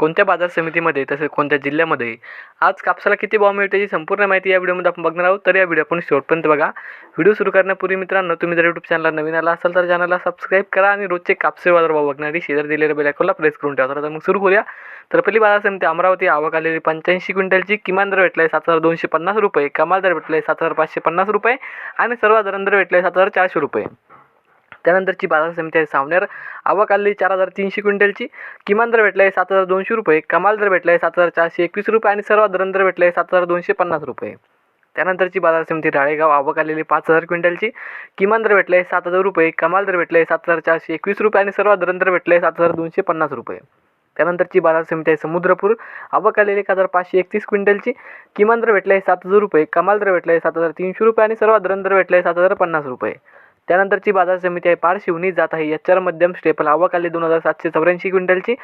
कोणत्या बाजार समितीमध्ये तसेच कोणत्या जिल्ह्यामध्ये? आज कापसाला किती भाव मिळतो याची संपूर्ण माहिती या व्हिडिओमध्ये आपण बघणार आहोत. तर या व्हिडिओ आपण शेवटपर्यंत बघा. व्हिडिओ सुरू करण्यापूर्वी मित्रांनो तुम्ही जर यूट्यूब चॅनलला नवीन आला असाल तर चॅनलला सबस्क्राईब करा आणि रोजचे कापसे बाजारभाव बघणारी शेजार दिलेल्या बेल आयकॉनला प्रेस करून ठेवा. तर मग सुरू करूया. तर पहिली बाजार समिती अमरावती आवक आलेली पंच्याऐंशी क्विंटलची किमान दर भेटला आहे सात हजार दोनशे पन्नास रुपये कमाल दर भेटला आहे सात हजार पाचशे पन्नास रुपये आणि सर्वसाधारण दर भेटला आहे सात हजार चारशे रुपये. त्यानंतरची बाजार समिती आहे सावनेर. आवक आलेली चार हजार तीनशे क्विंटलची. किमान दर भेटला आहे सात हजार दोनशे रुपये. कमाल दर भेटला आहे सात हजार चारशे एकवीस रुपये आणि सर्वसाधारण दर भेटला आहे सात हजार दोनशे पन्नास रुपये. त्यानंतरची बाजार समिती राळेगाव. आवक आलेली पाच हजार क्विंटलची. किमान दर भेटला आहे सात हजार रुपये. कमाल दर भेटला आहे सात हजार चारशे एकवीस रुपये आणि सर्वसाधारण दर भेटला आहे सात हजार दोनशे पन्नास रुपये. त्यानंतरची बाजार समिती आहे समुद्रपूर. आवक आलेली एक हजार पाचशे एकतीस क्विंटलची. किमान दर भेटला आहे सात हजार रुपये. कमाल दर भेटला आहे सात हजार तीनशे रुपये आणि सर्वसाधारण दर भेटला आहे सात हजार पन्नास रुपये. त्यानंतरची बाजार समिती आहे. पारशिवनी जात आहे. एच आर मध्यम स्टेपल आवक आली दोन हजार सातशे चौऱ्याऐंशी क्विंटलची.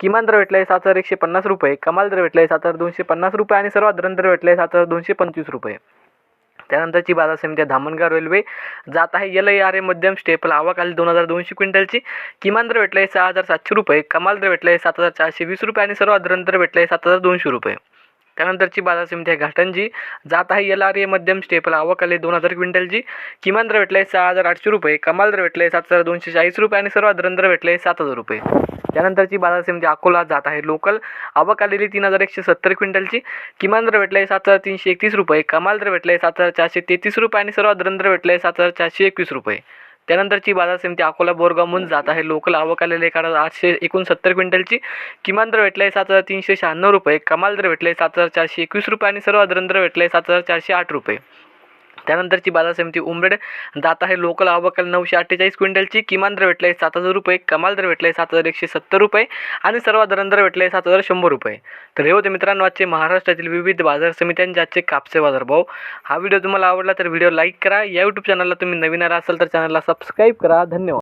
किमान दर भेटला आहे सात हजार एकशे पन्नास रुपये. कमाल दर भेटला आहे सात हजार दोनशे पन्नास रुपये आणि सर्वसाधारण दर भेटला आहे सात हजार दोनशे पंचवीस रुपये. त्यानंतरची बाजार समिती आहे धामणगाव रेल्वे. जात आहे एल आय आर ए मध्यम स्टेपल आवक आली दोन हजार दोनशे क्विंटलची. किमान दर भेटला आहे सहा हजार सातशे रुपये. कमाल दर भेटला आहे सात हजार चारशे वीस रुपये आणि सर्वसाधारण दर भेटला आहे सात हजार दोनशे रुपये. त्यानंतरची बाजार समिती आहे घाटंजी. जात आहे एल आर ए मध्यम स्टेपल आवक दोन हजार क्विंटलची. किमान दर भेटला आहे सहा हजार आठशे रुपये कमाल दर भेटला आहे सात हजार दोनशे चाळीस रुपये आणि सर्वात दर भेटला आहे सात हजार रुपये. त्यानंतरची बाजार समिती अकोला जात आहे लोकल. आवक आलेली तीन हजार एकशे सत्तर क्विंटलची. किमान दर भेटला आहे सात हजार तीनशे एकतीस रुपये कमाल दर भेटला आहे सात हजार चारशे तेहतीस रुपये आणि सर्वात दर भेटलं आहे सात हजार चारशे एकवीस रुपये. त्यानंतरची बाजार समिती अकोला बोरगावमधून जात आहे. लोकल आवक आलेले एका हजार आठशे एकोणसत्तर क्विंटलची किमान दर भेटला आहे सात हजार तीनशे शहाण्णव रुपये. कमाल दर भेटला आहे सात हजार चारशे एकवीस रुपये आणि सर्व दर भेटला आहे सात हजार चारशे आठ रुपये. त्यानंतरची बाजार समिती उमरेड. जात आहे लोकल आवक नऊशे अठ्ठेचाळीस क्विंटलची. किमान दर भेटला आहे सात हजार रुपये. कमाल दर भेटला आहे सात हजार एकशे सत्तर रुपये. आणि सर्वसाधारण दर भेटला आहे सात हजार शंभर रुपये. तर हे होते मित्रांनो आजचे महाराष्ट्रातील विविध बाजार समित्यांचे आजचे कापसे बाजारभाव. हा व्हिडिओ तुम्हाला आवडला तर व्हिडिओ लाईक करा. या यूट्यूब चॅनलला तुम्ही नवीन आला असाल तर चॅनलला सबस्क्राईब करा. धन्यवाद.